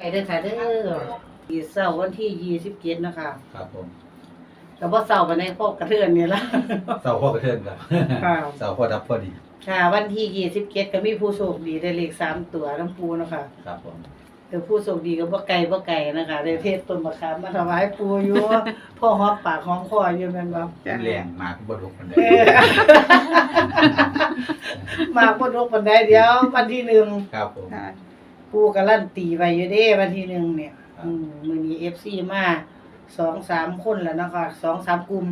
ไปเด้อค่ะเด้ออีเสาร์วันที่ยี่สิบเจ็ดนะคะครับผมแต่ว่าเสาร์วันในพวกกระเทือนนี่ละ เสาร์พ่อกระเทินครับค่ะ เสาร์พ่อดับพอดีค่ะวันที่ยี่สิบเจ็ดก็มีผู้โชคดีได้เลขสามตัวน้ำปูเนาะคะครับผมแต่ผู้โชคดีก็บ่ไกลบ่ไกลนะคะได้เทศต้นมะขามมาถวายปูอยู่ พ่อหอมปากหอมคออยู่แม่นบ่แรงมากบดกมันได้เออมาบ่ดกปานใดเดี๋ยววันที่หนึ่งครับผม ปูการันตีไว้อยู่เด้วันที่หนึ่งเนี่ยครับอืมมื้อนี้ FC มาสองสามคนแล้วเนาะคะสองสามกลุ่ม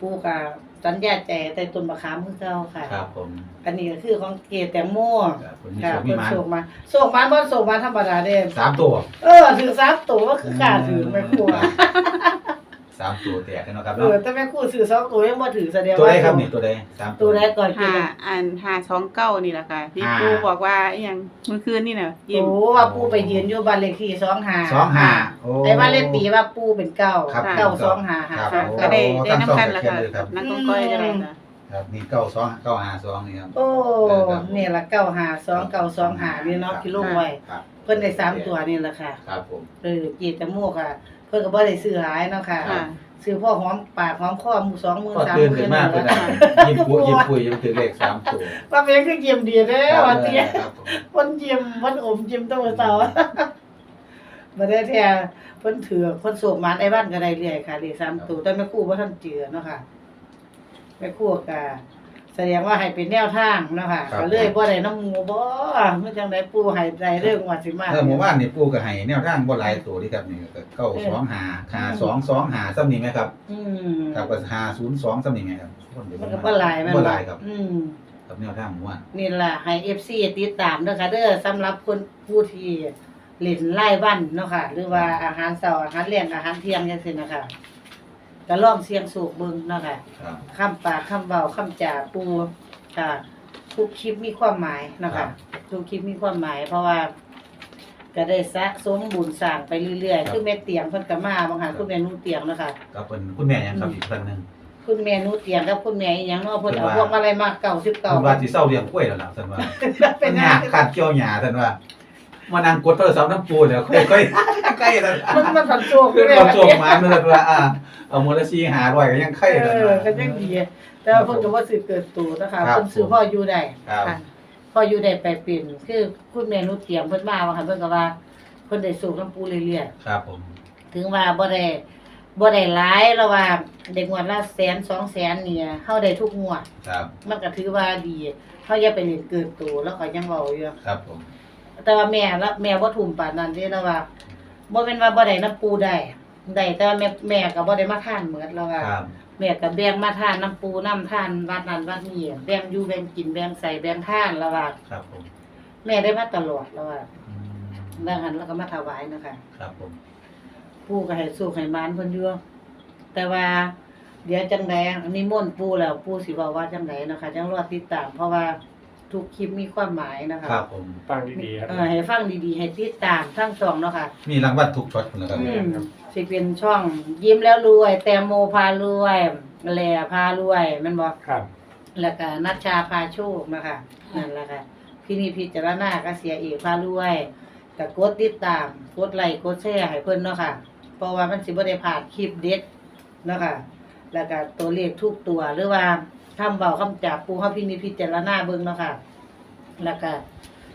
ปูก็สัญญาใจแต่ต้นมะขามคือเก่าค่ะ ครับผมอันนี้ก็คือของเกแตงโมครับผมมีค่ะโชคมีเพิ่นมาส่งมาส่งมาบ่ส่งมาธรรมดาเด้ สามตัว เออถือสามตัวก็คือกล้าถือแม่ครัว สามตัวแตกกันเนาะครับเอเนาะอแต่แม่ครัวซื้อสองตัวยังบ่ถือแสดงตัวว่าใดครับนี่ตัวใดสามตัวแรกก่อนกินหาอันหาช่องเก้านี่แหละค่ะที่อ่าปูบอกว่าอหยังเมื่อคืนนี่น่ะยิ้ม โอ้ว่าปูไปยืนอยู่บ้านเลขที่25สองห้าโอ้ ไอ้บ้านเลขตีว่าปูเป็นเก้าครับ เก้าสองหาหาครัค่ะบ ก็ได้โอ้ได้น้ำกันละค่ะตั้งสองเขียนเลยครับนักก้องก้อยก็ได้ค่ะ ครับนี่เก้าสองเก้าห้าสองนี่ครับ โอ้เออครับเนี่ยละเก้าหาสองเก้าสองหานี่เนาะที่ลงไว้ครับ เพิ่นได้สามตัวนี่แหละค่ะ ครับผม เออจีตะโมกอะ เพิ่นก็บ่ได้ซื้อหลายเนาะค่ะ ค่ะซื้อพ่อหอมปากหอมคอหมู่สองหมู่ก็สามตื่นหขึ้มื่นนมานั่นเป็นแหละยิ้มปุยยิ้มปุยยิ้มถึงเลขสามตัวว่าเป็นคือเยี่ยมดีเด้อว่าเตี้ย ครับผมเพิ่นเยี่ยมเพิ่นอมยิ้มตั้งแต่เช้าบ่ได้แท้เพิ่นถือเพิ่นโศกหมานไอ้บ้านก็ได้เรื่อยค่ะเลขสามตัวแต่แม่ครูบ่ทันเจือเนาะค่ะแม่ครูก็ แสดงว่าให้เป็นแนวทางเนาะค่ะก็เลยบ่ได้น้ำหมูบ่มันจังได๋ปู่ให้ได้เรื่องว่าสิมา เออหมู่บ้านนี่ปู่ก็ให้แนวทางบ่หลายตัวนี่ครับนี่ก็เก้าสองหาหาสองสองหาซ้ำนี่ไหมครับอืมครับก็หาศูนย์สองซ้ำนี่ไหมครับคนเดียวมันก็บ่หลายแม่นบ่หลายครับอืม กับแนวทางหมู่บ้าน นี่ล่ะให้ FC ติดตามเด้อค่ะเด้อสำหรับคนผู้ที่เล่นรายวันเนาะค่ะ หรือว่าอาหารเช้าอาหารเลี้ยงอาหารเที่ยงจังซี่นะคะ ก็ลองเสี่ยงสูกเบิ่งเนาะค่ะครับ คำปากคำเว้าคำจาปูค่ะทุกคลิปมีความหมายเนาะคะทุกคลิปมีความหมาย เพราะว่า ก็ได้สะสมบุญสร้างไปเรื่อยๆคือแม่เตียงเพิ่นก็มาบางหาคุณแม่นูเตียงเนาะคะ ก็เป็นคุณแม่ยังครับอีกคนหนึงคุณแม่นูเตียงกับคุณแม่อีหยังเนาะเพิ่นเอาเพิ่นว่าพวกมาลัยมาเก่าสิบเก่าคุณว่าสิเศร้าเลี้ยงกล้วยแล้วล่ะท่านว่าเป็เป็นนหหยัยางขาดเกี่ยวหญ้าท่านว่ามานั่งกดโทรศัพท์น้ำปูแล้วค่อยๆ ใกล้ท่านมันมันผันโชคคือแม่เราโชคมาเมื่อว่าอ่าเอามูลชีหาร้อยก็ยังไข่เอท่านอว่าก็ยังดีแต่ว่าเพิ่นก็บ่สิเกิดตูนะคะครับเพิ่นซื้อพ่ออยู่ได้ครับค่ะพ่ออยู่ได้ไปเป็นคือคุณแม่นูเตียงเพิ่นมาว่าหั่นเพิ่นก็ว่าเพิ่นได้สูบน้ำปูเรื่อยๆ ครับผมถึงว่าบ่ได้บ่ได้หลายแล้วว่าเด็กงวดละแสนสองแสนเนี่ยเฮาได้ทุกงวด ครับมันก็ถือว่าดีเฮาอย่าไปเล่นเกินตัวแล้วก็ยังเว้าอยู่ครับผมแต่ว่าแม่ละแม่บ่ทุ่มปานนั้นเด้แล้วว่า บ่แม่นว่าบ่ได้น้ำปูได้ได้แต่ว่าแม่แม่ก็บ่ได้มาทานเหมือนแล้วว่าครับแม่ก็แบ่งมาทานน้ำปูน้ำทานวัดนั้นวัดนี้แบ่งอยู่แบ่งกินแบ่งใส่แบ่งทานแล้วว่าครับผมแม่ได้มาตลอดแล้วว่าอืมบางหันแล้วก็มาถวายนะคะ ครับผมปู่ก็ให้สู้ให้มานเพิ่นอยู่แต่ว่า เดี๋ยวจังไดนิมนต์ปู่แล้วปู่สิเว้าว่าจังไดนะคะจังรอติดตามเพราะว่า ทุกคลิปมีความหมายนะคะครับผม ฟังดีๆครับ เออให้ฟังดีๆ ให้ติดตามทั้งช่องเนาะค่ะ มีรางวัลทุกช็อตเลยครับอืมสิเป็นช่องยิ้มแล้วรวย แตงโมพารวยแหล่พารวยแม่นบ่ครับ แล้วก็นัชชาพาโชคนะคะนั่นแหละค่ะพี่นี่พิจารณาก็เสียเอกพารวยก็กดติดตามกดไลค์กดแชร์ให้เพิ่นเนาะค่ะ เพราะว่ามันสิบ่ได้พลาดคลิปเด็ดเนาะค่ะแล้วก็ตัวเลขทุกตัวหรือว่า คำเบาคำจับปูเฮาพินิจพิจารณาเบิ่งเนาะค่ะแล้วก็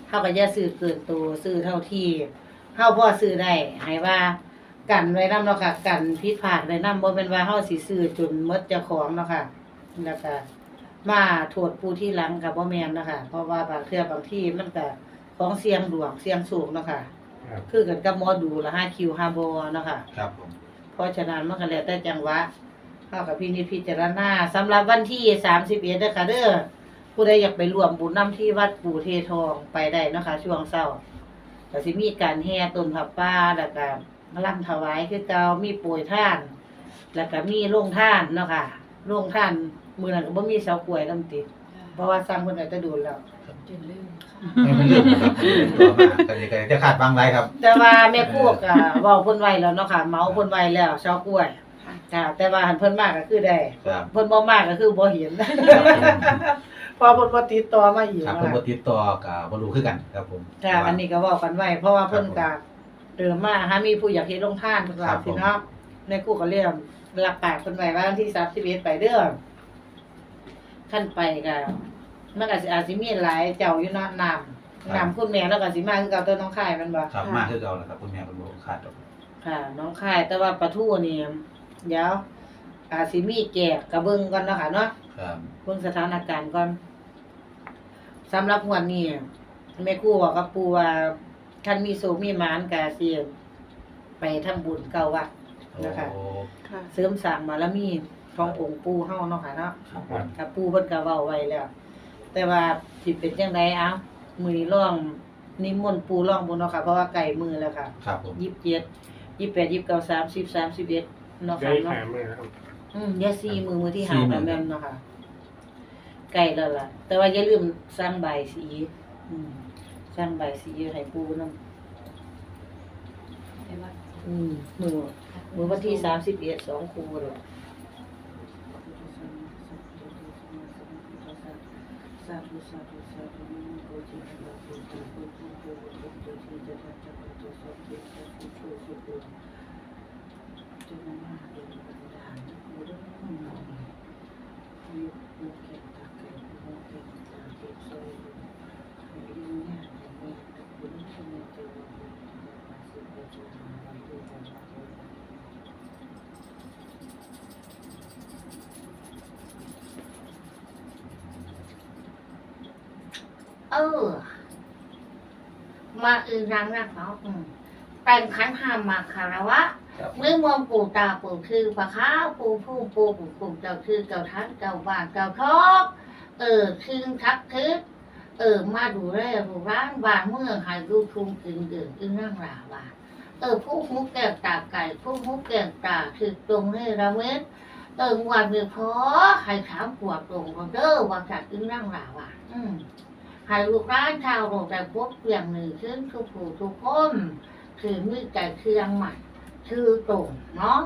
เฮาก็อย่าซื้อเกินตัวซื้อเท่าที่เฮาพอซื้อได้ให้ว่ากันไว้นำเนาะค่ะ กันผิดพลาดไว้นำบ่แม่นว่าเฮาสิซื้อจนหมดเจ้าของเนาะค่ะแล้วก็มาโทษผู้ที่หลังก็บ่แม่นเนาะค่ะเพราะว่าบางเทื่อบางที่มันก็ของเสียงดวงเสียงสูงเนาะค่ะ ครับ คือกันกับหมอดูละ5คิว5บ่เนาะค่ะ ครับผม เพราะฉะนั้นมันก็แล้วแต่จังหวะ เข้ากับพี่นิจพิจารณาสำหรับวันที่สามสิบเอ็ดนะคะเด้อผู้ใดอยากไปร่วมบุญนำที่วัดปู่เททองไปได้เนาะคะ ช่วงเช้าก็สิมีการแห่ต้นผับป้าแล้วก็ร่ำถวายคือเก่ามีโปรยท่าน แล้วก็มีโรงท่านเนาะค่ะโรงท่านมือนั้นก็บ่มีเสากล้วยลำติดเพราะว่าสร้างเพิ่นจะดนแล้วไม่เลื่องครับไม่เป็นเรื่องมากกันยังจะขาดบางไรครับ แต่ว่าแม่พวกก็เว้าเพ่นไว้แล้วเนาะค่ะเมาเพ่นไว้แล้วเสากล้วย ค่ะแต่ว่าหันเพิ่นมากก็คือได้เพิ่นบ่มากก็คือบ่เห็นพอเพิ่นบ่ติดต่อมาอีกครับผมว่นบ่ติดต่อกับบ่รู้คือกันครับผมค่ะอันนี้ก็เว้ากันไว้เพราะว่าเพิ่นก็เดิมมาหามีผู้อยากเฮ็ดโรงทานเพิ่นว่าสิเนาะในคู่ก็เรียกรับปากเพิ่นไว้ว่าวันที่31ไปเด้อขั้นไปก็มันก็สิอาจสิมีหลายเจ้าอยู่เนาะน้ำน้ำคุณแม่แล้วก็สิมาคือเก่าตัวน้องค่ายมันบ่ครับมาคือเก่าแล้วครับคุณแม่เป็นบ่ขาดดอกค่ะ น้องค่ายแต่ว่าปลาทู่นี่ เดี๋ยวอาซิมีแจกกระเบื้องก่อนเนาะค่ะเนาะครับเบิ่งสถานการณ์ก่อนสำหรับงวนี้แม่ครูบอกกับปูว่าท่านมีโซมีหมานกาเซียไปทำบุญเก่าวัด โอ้นะคะ ค่ะ เสริมสร้างบารมีขององค์ปู่เฮาเนาะค่ะเนาะ ครับปูเพิ่นก็เว้าไว้แล้ว แต่ว่าสิเป็นยังไงเอ้ามือร่องนิมนต์ปูร่องบุญเนาะค่ะ เพราะว่าไก่มือแล้วค่ะครับผมสิบสาบสิบเจ็ด เนาะได้ค่ะเนาะอครับ อืมยาซีมือมือที่หาสี่มืแม่เนาะค่ะไก่แล้วล่ะ แต่ว่าอย่าลืมสร้างใบสีอืมสร้างใบายสีให้ปูนำไวัดอืมมือมือวันที่สามสิบเอ็ดสองครูเลย สาธุสาธุ มแต่งขันห้ามมาคารวะครับเมื่อมองปู่ตาปู่คือปะข้าวปู่ผู้ปู่ปู่ปู่เจ้าคือเจ้าทันเจ้าบ้านเจ้าทอกเออคืนทักทึกเออ มาดูแลดูร้านบ้านเมืองให้ดูทุงกินเดือดกินนั่งหลาบ้านเออผู้หุกแก้วตาไก่ผู้หุกแก้วตาคือตรงให้ระเวทเออวันนี้พอให้ถามปวดตรงก็เด้อว่าจะกินนั่งหลาบ้านอืม ให้ลูกร้านชาวโรงแต่พบเพียงหนึ่งขึ้นทุกผู้ทุกคนคือมีใจเครื่องใหม่ชื่อตรงเนาะ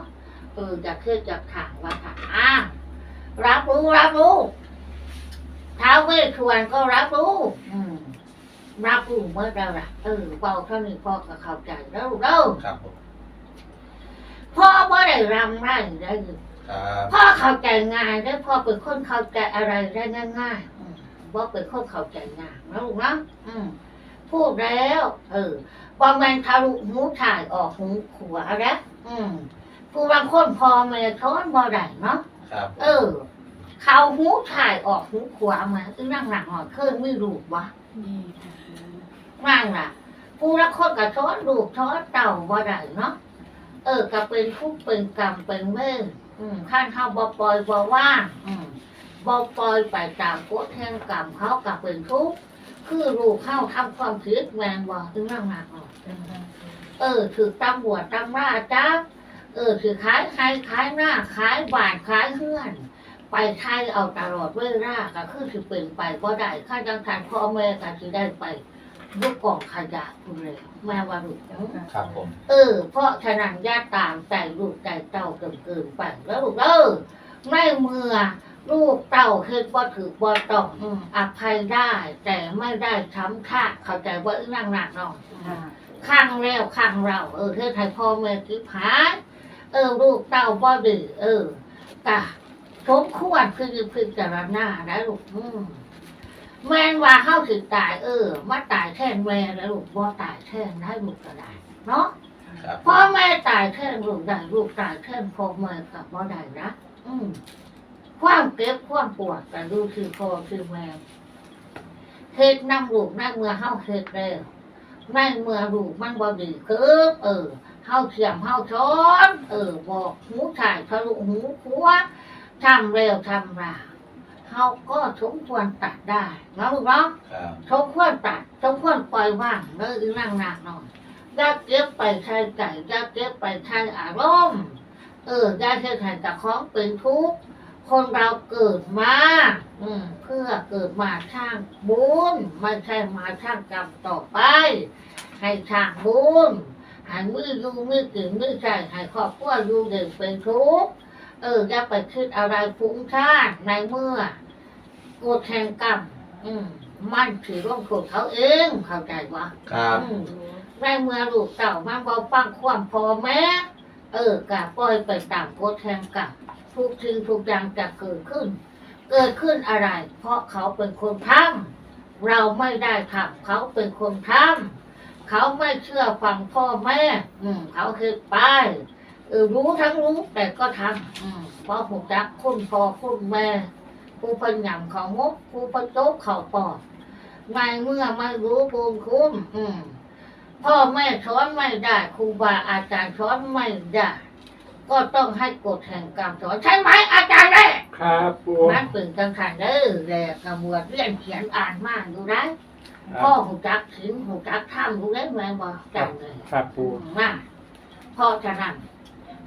เออจะขึ้นจะถามว่าถามอะรับรู้รับรู้ท้าวเวสชวนก็รับรู้อืมรับรู้เมื่อเราละเออเบาเท่านี้พ่อก็เข้าใจแล้วลูกเด้อครับผมพ่อบ่ได้รำไรได้อยู่ครับพ่อเข้าใจง่ายได้อพ่อเป็นคนเข้าใจอะไรได้ง่ายๆ อืมบ่เป็นคนเข้าใจง่ายนะลูกนะอืมพูดแล้ว เออบางแมนทะลุหูถ่ายออกหูขวาแล้วอืมผู้บางคนพอแม่ช้อนบ่ได้เนาะครับเออ เขาหูถ่ายออกหูขวามาอึนั่งหลังหอดเคยไม่รูปวะนี่ค่ะนั่งล่ะผู้ละคนกับช้อนรูปช้อนเต่าบ่ได้เนาะเออก็เป็นทุกข์เป็นกรรมเป็นเวรอืมข้างเข้าบ่ปล่อยบ่ว่างอืม บ่ปล่อยไปตามกฎแห่งกรรมเขากับเป็นทุกข์คือรูปเข้าทำความผิดแมนบ่อึนั่งหลังหอดเออถือตำรวจตำราจ้าเออถือขายใครขายหน้าขายบานขายเฮือน ไปไทยเอาตลอดเวลาก็คือถือเป็นไปก็ได้ข้าจังทันพ่อแม่ก็ถือได้ไปยุกกล่องขยะคุณเลยแม่ว่าลูกครับผม เออ เพราะฉะนั้นญาติตามใจลูกใจเต้าเกินเกินไปแล้วลูกเออไม่เมื่อ ลูกเต้าเฮ็ดบ่ถือบ่ต้องอืมอภัยได้ แต่ไม่ได้ช้ำค่าเข้าใจว่าอึ้งนั่งหนักเนาะข้างแล้วข้างเรา เออเธอไทยพ่อแม่คิดผายเออลูกเต้าบ่ดื้อเออกะสมควรคือพิจารณาได้ลูกอืมแม่นว่าเข้าถึงตาย เออมาตายแท่นแม่แล้วลูกบ่ตายแท่นได้ลูกก็ได้เนาะครับพ่อแม่ตายแท่นลูกได้ลูกตายแท่นพ่อแม่กับบ่ได้นะอืม ความเก็บความปวดกันดูคือพ่อคือแม่เฮ็ดน้ำลูกน้ำเมื่อเข้าเฮ็ดแล้วในเมื่อลูกมันบ่ดีคือเออเฮาเทียมเฮาช้อน เออ บอกหูถ่ายทะลุหูขัวทำเร็วทำราเฮาก็สมควรตัดได้นะลูกเนาะครับสมควรตัดสมควรปล่อยว่างเลิกนั่งหนักหน่อยอย่าเก็บไปใช้ใจอย่าเก็บไปใช้อารมณ์ เอออย่าเชื่อใครกับของเป็นทุกข์ คนเราเกิดมาอืมเพื่อเกิดมาช่างบุญไม่ใช่มาช่างกรรมต่อไป ให้ช่างบุญให้มือดูมือกินมือใจให้ครอบครัวอยู่เด่นเป็นทุกข์เอออย่าไปคิดอะไรฟุ้งซ่านในเมื่อกดแห่งกรรมอืมมันถือร่องโทษเขาเองเข้าใจวะครับ อืมในเมื่อลูกเต่ามาบอฟังความพอแม่เออกะปล่อยไปตามกฎแห่งกรรม ทุกสิ่งทุกอย่างจะเกิดขึ้น เกิดขึ้นอะไร เพราะเขาเป็นคนทำเราไม่ได้ทำเขาเป็นคนทำเขาไม่เชื่อฟังพ่อแม่ อืม เขาคือไปเออรู้ทั้งรู้แต่ก็ทำอืมเพราะหูจักคุณพ่อคุณแม่ผู้เป็นหยำของงกผู้เป็นโต๊ะเขาปอดไม่เมื่อไม่รู้บุญคุ้มอืมพ่อแม่สอนไม่ได้ครูบาอาจารย์สอนไม่ได้ ก็ต้องให้กฎแห่งกรรมสอนใช่ไหมอาจารย์เด้ครับปูมันเป็นกังขันเด้อแหลกกระบวนเรียนเขียนอ่านมากดูได้พ่อหูจักถึงหูจักทำดูได้ไหมบอกจำเลยครับปูมากพ่อจะนั่น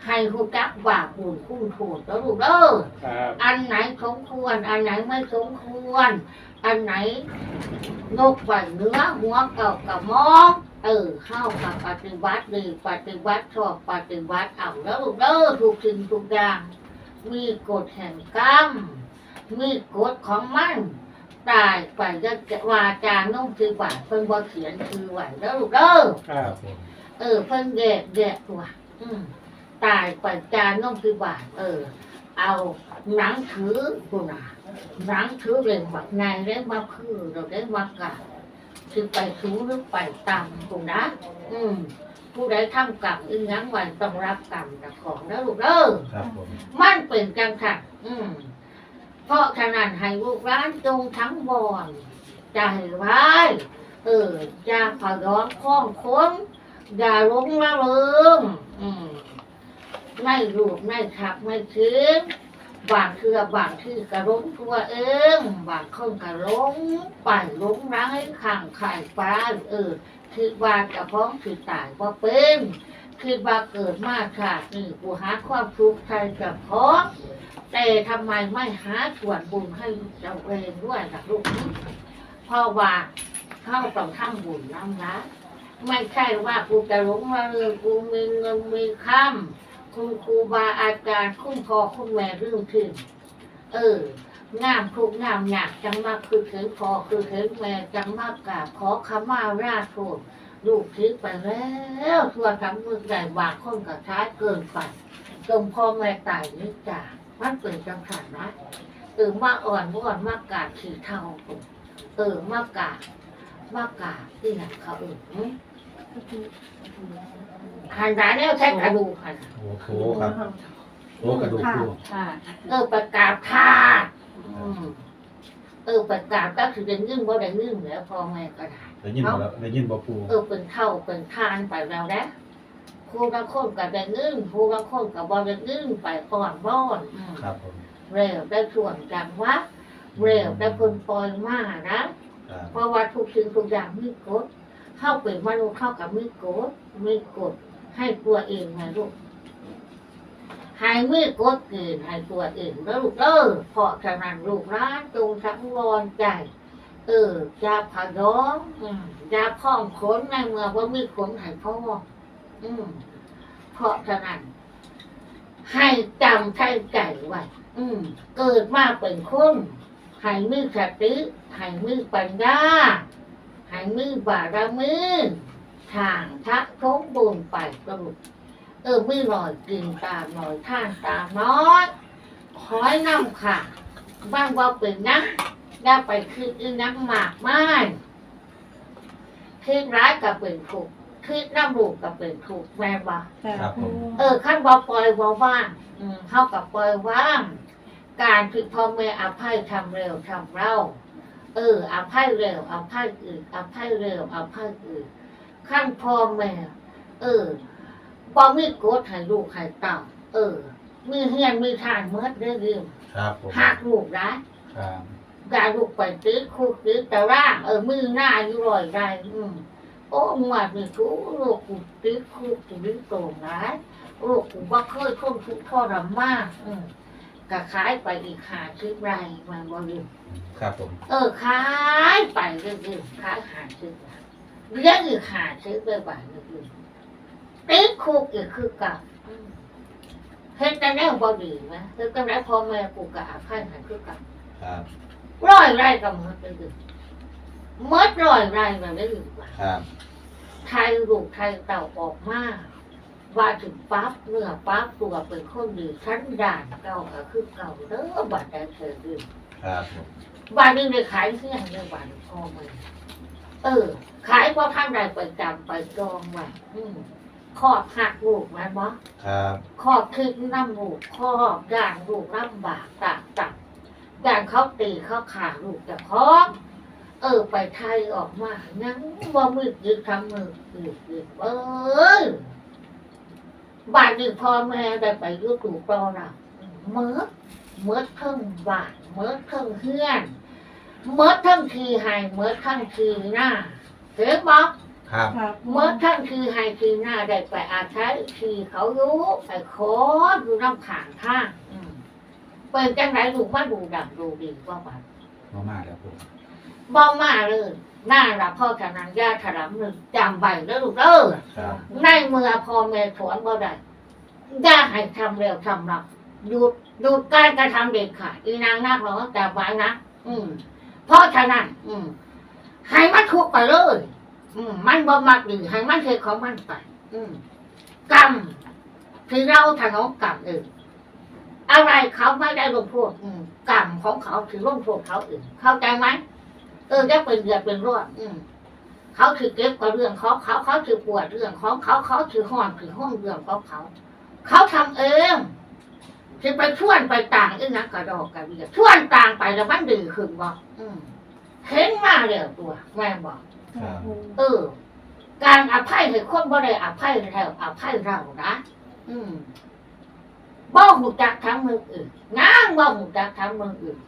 ให้หูจักว่าบุญคุณโทษแล้วลูกเด้อครับอันไหนสมควร อันไหนไม่สมควร อันไหนนกไหวเนื้อหัวเก่ากับมอง เออเข้ากับปฏิวัติดีปฏิวัติชอบปฏิวัติเอาแล้วลูกเด้อถูกสิ่งทุกอย่างมีกฎแห่งกรรมมีกฎของมันตายไปจะวาจานุ่งคือว่าเพิ่นบ่เขียนคือไหวแล้วลูกเด้อครับเออเพิ่นแยกแยกตัวอืมตายปัจจานน้องคือบาทเออ เอาหนังถือกูนะหนังถือเร่งบักไงเร่งมาคือเราเร่งมากะ คือไปสูงหรือไปต่ำกูนะ อืม ผู้ใดทำกรรมอึงยังวันต้องรับกรรมจากของนะลูกเด้อครับผมมันเป็นจังค่ะอืม เพราะฉะนั้นให้ลูกร้านจงทั้งบอนใจไว้เอออย่าขอร้องคล้องค้นอย่าหลงละเริงอืมไม่รูปไม่ขับไม่คิด บางเทือบางที่กระล้มตัวเองบางคนกระล้มไปหลงร้ายข้างไข่ปลาเออคิดว่าจะพ้องคือตายว่าเป็นคิดว่าเกิดมาค่ะนี่กูหาความสุขใจกับพ้องแต่ทำไมไม่หาส่วนบุญให้เจ้าเองด้วยล่ะลูกเพราะว่าเข้าต้องทำบุญน้ำนะไม่ใช่ว่ากูจะหลงมากูมีเงินมีค่ำ คุณครูบาอาจารย์คุ้มพอคุ้มแม่เรื่องขึ้นเอองามทุกงามหนักจังมากคือเข็นพอคือเข็นแม่จังมากกาขอขมาราชโทษลูกทิ้งไปแล้วทั่วทั้งเมืองใหญ่บางคนกับท้ายเกินไปจงพ่อแม่ตายนี่จ่ามันเป็นจังสันนะเออมาอ่อนว่อนมากกาดขี่เท่าเออมากกาดมากกาที่ไหนเขาเอ่ย หันร้านแล้วใช้กระดูกหันโอ้โหครับ โอ้กระดูกปูค่ะเออประกาศทาสอืมเออประกาศก็คือได้เงินบ่ได้เงินแล้วพอแม่ก็ได้ ได้ยินบ่แล้วได้ยินบ่ปูเออเป็นเท่าเป็นทานไปแล้วนะครูบางคนก็ได้เงินครูบางคนก็บ่ได้เงินไปก่อนบ้อนอืมครับผมเร็วได้ส่วนจังวะเร็วได้คนปล่อยมานะ ครับเพราะว่าทุกสิ่งทุกอย่างมีกฎ เข้าเป็นมนุษย์เข้ากับมีกฎมีกฎให้ตัวเองไงลูกให้มีกฎเกินให้ตัวเองแล้วลูกเออเพราะฉะนั้นลูกร้านจงสังวรใจ เอออย่าผาย้อมอืมอย่าพ้องขนในเมื่อว่ามีขนให้พ่ออืมเพราะฉะนั้นให้จำใช้ใจไว้อืม เกิดมาเป็นคนให้มีสติให้มีปัญญา ให้มีบารมีทางทักทงบุญไปกระดุกเออมีหน่อยกินตามหน่อยท่านตามน้อยคอยนำค่ะ บ้างว่าเป็นนักได้ไปคืออีนักมากมายคิดร้ายกับเป็นถูกข์คิดน้ำลูกกับเป็นถูกข์แม่ว่าครับผมเออขั้นบ่ปล่อยบ่ว่างอืมเท่ากับปล่อยว่างการที่พ่อแม่อภัยทำเร็วทำเล่า เอออภัยเร็วอภัยอื่นอภัยเร็วอภัยอื่นขั้นพ่อแม่เออบ่มีโกดให้ลูกให้เต่าเออมีเฮียนมีทานเมื่อได้เรื่องครับผมหักลูกได้ครับอย่าลูกไปตื้อคุกตื้อแต่ร่างเออมือหน้าอยู่ลอยไรอืมโอ้หวดมีทุกลูกกูตื้อคุกตื้อโตรงร้ายลูกกูว่าเคยทนทุกข์ทรมานอืม ก็ขายไปอีกหาชิบไรมันบ่ลืมครับผมเออขายไปเรื่อยๆขายหาชิบไรเลี้ยงอีกหาชิบไปบ่ายเรื่อยๆตื้อคุกอีกคือเกับเฮ็ดแต่แนวบ่ดีนะเฮ็ดแต่แนวพ่อแม่กูกะอาภัยใหาคือเกับครับร้อยไร่ก็หมดไปเลยหมดร้อยไร่มาได้อยู่ว่าครับไทยลูกไทยเต่าออกมา ว่าถึงปั๊บเนื้อปั๊บตัวเป็นคนดีชั้นด่านเก่าก็คือเก่าเด้อบัดได้เคยดีครับผมบ้านนึงได้ขายเสื้อในบ้านพ่อมันเออ ขายเพราะท่านใดไปจำไปจองไว้อืมขอบหักลูกแมันบ่ครับขอบคือน้ำลูกขอบย่างลูกลำบากตักตักย่างเขาตีเขาขาลูกแต่พร้อมเออไปไทยออกมายังว่ามืดยึดทำมือยึดยึดเอ้ย บ้านนี้พ่อแม่ได้ไปอยุถูกปอเราเมื่อเมื่อเพิ่งบ้านเมื่อเพิ่งเฮือนเมื่อทั้งทีไฮเมื่อทั้งทีหน้าเห็นบอกครับครับเมื่อทั้งทีไฮทีหน้าได้ไปอาศัยทีเขารู้ไปขอดูน้ำขางทางอืมเปิดจังไรลูกมาดูดังดูดีกว่าบัดมามากแล้วผมบ่มาเลยห น้าละพ่อขนังญาถลำหนึ่งจำใบแล้วลูกเด้อครับในเมื่อพ่อแม่สอนบ่ได้อย่าให้ทำเร็วทำหลับหยุดหยุดการกระทำเด็ดขาดอีนางนักหรอแต่ไว้นะอืมเพราะฉะนั้น อืมให้มันทุกข์ไปเลย อืมมันบ่มักดีให้มันเทของมันไปอืมกรรมที่เราถนอมกรรมเองอะไรเขาไม่ได้ลงโทษอืมกรรมของเขาถือลงโทษเขาเองเข้าใจไหมเออจะเป็นเดือดเป็นร้อนอืมเขาถือเก็บกับเรื่องของเขาเขาถือปวดเรื่องของเขาเขาถือห้อนถือห้องเรื่องของเขา เขาทำเองจะไปชวนไปต่างอีนักกระดอกกระเดียชวนต่างไปแล้วมันดีขึ้นบ่อืมเห็นมาแล้วตัวแม่บอกครับเออ การอภัยให้คนบ่ได้อภัยแล้วอภัยเรานะอืมบ่หูจักทั้งมืออื่นนางบ่หูจักทั้งมืออื่น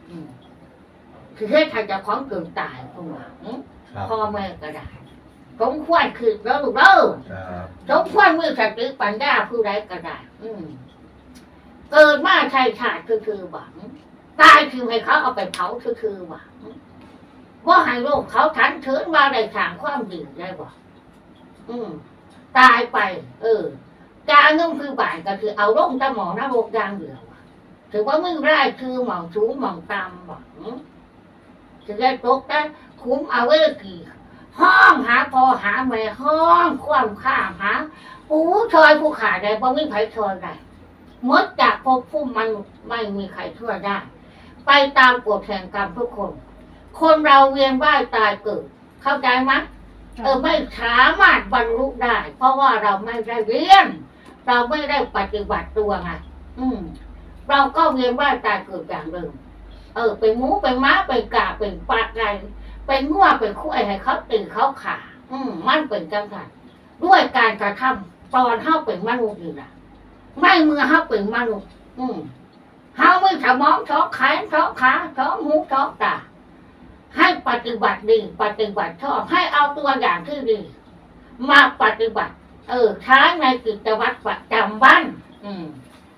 อืมคือให้ใครจะของเกินตายตัวอืมครับพ่อแม่ก็ได้สมควรคือแล้วลูกเด้อ ครับสมควรมือสติปัญญาผู้ใดก็ได้อืมเกิดมาใช่ชาติคือคือหวัง ตายคือให้เขาเอาไปเผาคือคือหวังว่าให้โลกเขาทันเถินว่าได้ทางความดีได้บ่อืม ตายไป เออการเงินคือบ่ายก็คือเอาร่มตะหมอหน้าโรกยางเดียวอะถือว่ามึงไร้คือหมองสูงหมองต่ำบ่อืม จะได้ตกได้คุ้มเอาไว้กี่ห้องหาพอหาแม่ห้องความข้ามหาปูชอยผู้ขาได้บ่มีใครชอยได้หมดจากภพภูมิมันไม่มีใครช่วยได้ ไปตามกฎแห่งกรรมทุกคน คนเราเวียนว่ายตายเกิด เข้าใจไหมเออไม่สามารถบรรลุได้ เพราะว่าเราไม่ได้เรียน เราไม่ได้ปฏิบัติตัวไงอืม เราก็เวียนว่ายตายเกิดอย่างเดิม เออเป็นหมูเป็นม้าเป็นกาเป็นปลาไก่เป็นงัวเป็นคุ้ยให้เขาตื่นเขาขาอืมมันเป็นจังสันด้วยการกระทำตอนเฮาเป็นมนุษย์อยู่นะไม่เมื่อเฮาเป็นมนุษย์อืมเฮาไม่สมองท้อแขนท้อขาท้อหูท้อตาให้ปฏิบัติดีปฏิบัติชอบให้เอาตัวอย่างที่ดี มาปฏิบัติ เออใช้ในกิจวัตรประจำวัน อืม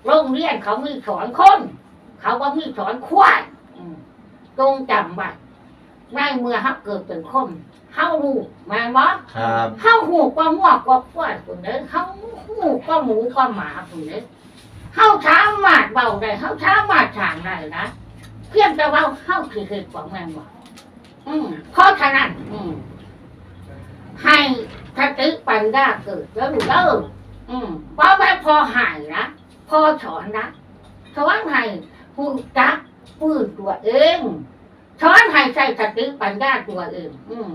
โรงเรียนเขามีสอนคน เขาว่ามีสอนควาย จงจำไว้ในเมื่อฮักเกิดเป็นคนเฮารู้แม่นบ่ครับเฮาหูกว่างัวกว่าควายคนเด้อเฮาหูกว่าหมูกว่าหมาคนเด้อเฮาสามารถเบาได้เฮาสามารถถางได้นะเพียงแต่ว่าเฮาคือเฮ็ดของแม่นบ่อืมเพราะฉะนั้นอืมให้สติปัญญาเกิดแล้วรู้เด้ออืมบ่แม่นพอหายนะพอสอนนะสอนให้ผู้จัก ปืนตัวเองช้อนให้ใส่สติปัญญาตัวเอง อืม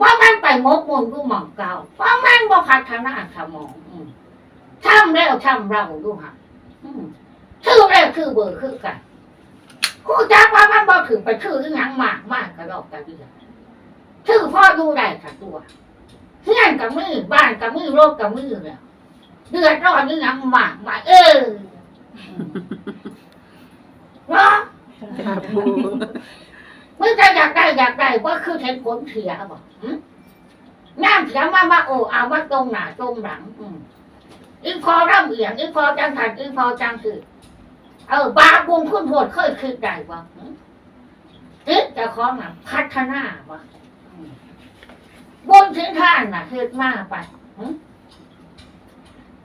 ว่ามันไปมกมุ่นดูหมองเก่าว่ามันบ่พัฒนาสมองอืมทำแล้วทำเราดูฮะชื่อแรกชื่อเบอร์คือกันกูจักว่ามันบ่ถึงไปชื่ออีหยังมากมากกระดอกกระเดียชื่อพ่อดูได้ค่ะตัวเฮี้ยนกับมือบ้านกับมือโรคกับมือเนี่ยเดือดร้อนอีหยังมากมากเออเนาะ ครับปูมึงจะอยากได้อยากได้ว่าคือเห็นผลเสียบอกงามเสียมาว่าโอ้เอาว่าตรงหน้าตรงหลัง อืมอีพอร่ำเอียงอีพอจังทันอีพอจังสือเออบาปบุญคุณโทษเคยคิดได้บ่จิตจะขอมาพัฒนาบ่อืมบุญถึงท่านน่ะคิดมาไปหึ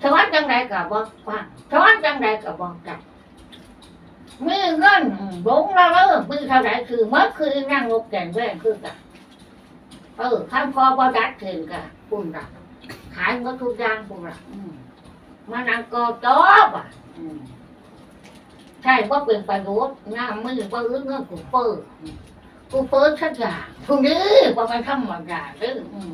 สวรรค์จังไรกับบ่ฟังสวรรค์จังไรกับบ่จับ มือเงินบงเราเออมือเท่าไหร่คือเมัดคือนั่งรกแก่งแว่งคือกันเออข้ามคอบอดัดถึงกันปุ่นละขายหมดทุกอย่างปุ่นละมานั่งกอจอบอะใช่ว่าเป็นประโยชน์งามมือว่าเรื่องเงินกูเปิดกูเปิดสักอย่างทุกนี้ว่ามันทำบางอย่างเด้ออืม